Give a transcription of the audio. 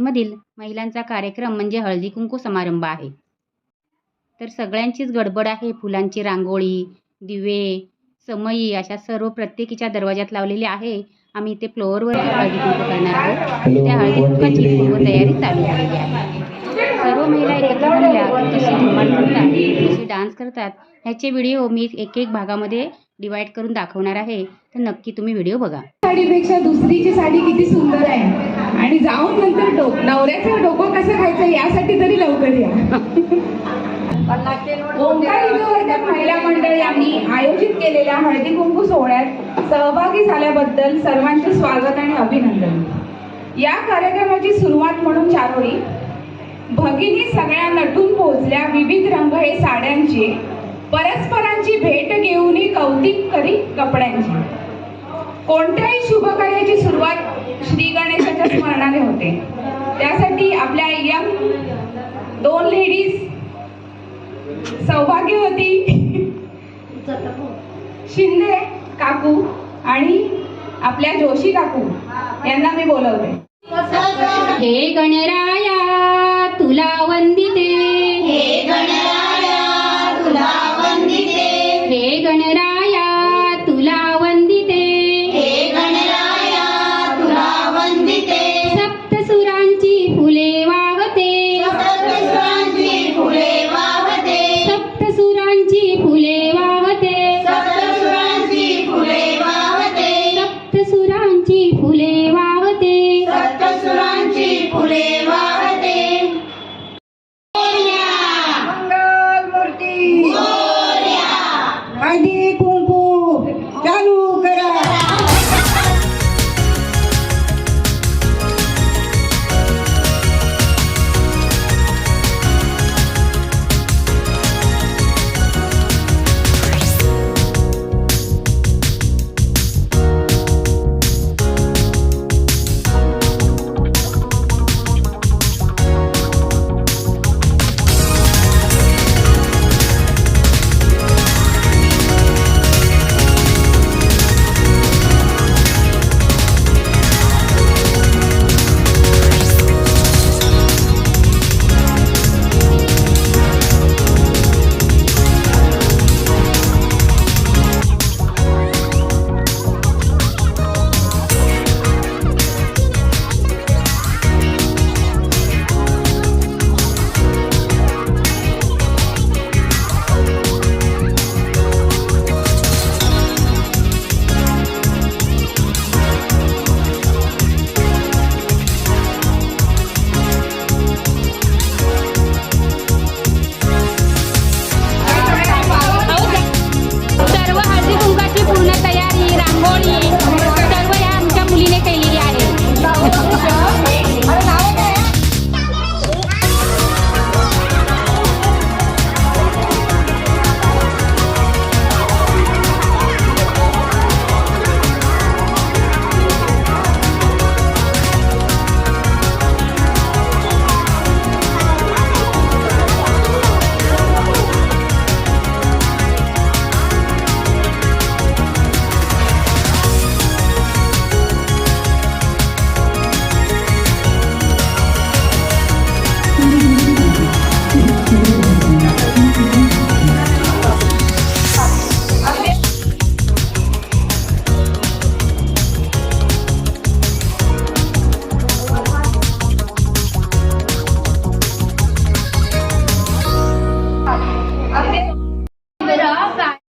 मधील महिलांचा कार्यक्रम म्हणजे हळदी कुंकू समारंभ आहे. तर सगळ्यांचीच गडबड आहे. फुलांची रांगोळी दिवे समई अशा सर्व प्रत्येकीच्या दरवाजात लावलेले आहे. आम्ही इथे फ्लोअरवर हळदी कुंकू करणार आहोत. त्या हळदी कुंकाची पूर्वतयारी चालू झालेली आहे. सर्व महिला एकत्र जमल्या कशी धमाल करतात कशी डान्स करतात. ह्याचे व्हिडिओ मी एक एक भागामध्ये डिवाईड करून दाखवणार आहे. तर नक्की तुम्ही व्हिडिओ बघा. साडीपेक्षा दुसरीची साडी किती सुंदर आहे. आणि जाऊन नंतर डोक नवऱ्याचं डोकं कसं खायचं यासाठी तरी लवकर या. महिला मंडळ यांनी आयोजित केलेल्या हळदी कुंकू सोहळ्यात सहभागी झाल्याबद्दल सर्वांचे स्वागत आणि अभिनंदन. या कार्यक्रमाची सुरुवात म्हणून चारोळी भगिनी सगळ्या नटून पोहोचल्या विविध रंग हे साड्यांचे परस्परांची भेट घेऊन कौतिक करी कपड्यांची. कोणत्याही शुभ कार्याची सुरुवात सौभाग्यवती शिंदे काकू आणि आपल्या जोशी काकू यांना मी बोलवते. हे गणराया तुला वंदिते. सप्तसुरांची फुले वावते. सप्तसुरांची फुले वावते